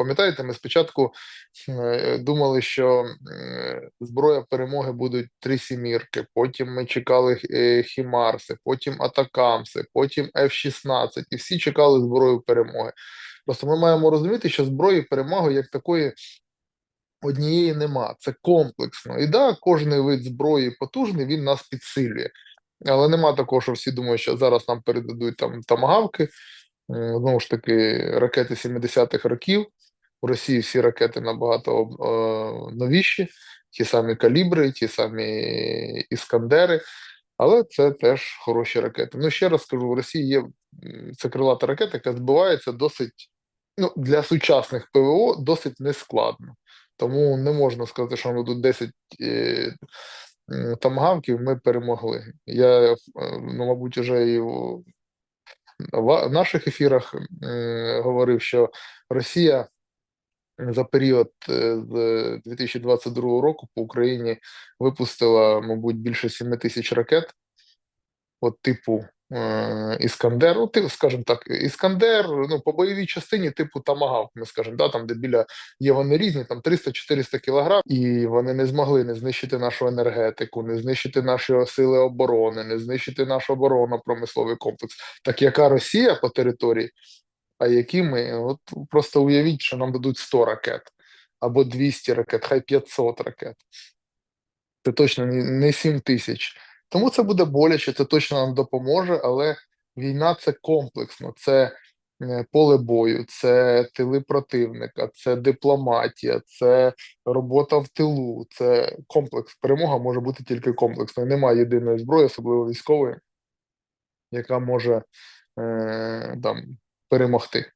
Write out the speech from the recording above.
Пам'ятаєте, ми спочатку е, думали, що зброя перемоги будуть три сімірки, потім ми чекали е, Хімарси, потім Атакамси, потім F-16, і всі чекали зброю перемоги. Просто ми маємо розуміти, що зброї перемоги як такої однієї нема. Це комплексно. І да, кожний вид зброї потужний, він нас підсилює. Але нема такого, що всі думають, що зараз нам передадуть там тамагавки, знову ж таки, ракети 70-х років. У Росії всі ракети набагато е, новіші, ті самі калібри, ті самі іскандери, але це теж хороші ракети. Ну, ще раз скажу: в Росії є це крилата ракета, яка збивається досить ну, для сучасних ПВО досить нескладно. Тому не можна сказати, що ми тут 10 е, м, ми перемогли. Я, е, ну, мабуть, вже і в наших ефірах е, говорив, що Росія за період е, з 2022 року по Україні випустила, мабуть, більше 7 тисяч ракет, от типу е, Іскандер, ну, ти, скажімо так, Іскандер, ну, по бойовій частині, типу Тамагавк, ми скажемо, да, там, де біля є вони різні, там 300-400 кілограм, і вони не змогли не знищити нашу енергетику, не знищити наші сили оборони, не знищити наш оборонно-промисловий комплекс. Так яка Росія по території, а які ми? От просто уявіть, що нам дадуть 100 ракет або 200 ракет, хай 500 ракет. Це точно не не 7 тисяч. Тому це буде боляче, це точно нам допоможе, але війна це комплексно, це е, поле бою, це тили противника, це дипломатія, це робота в тилу, це комплекс. Перемога може бути тільки комплексною. Немає єдиної зброї, особливо військової, яка може е, там, перемогти.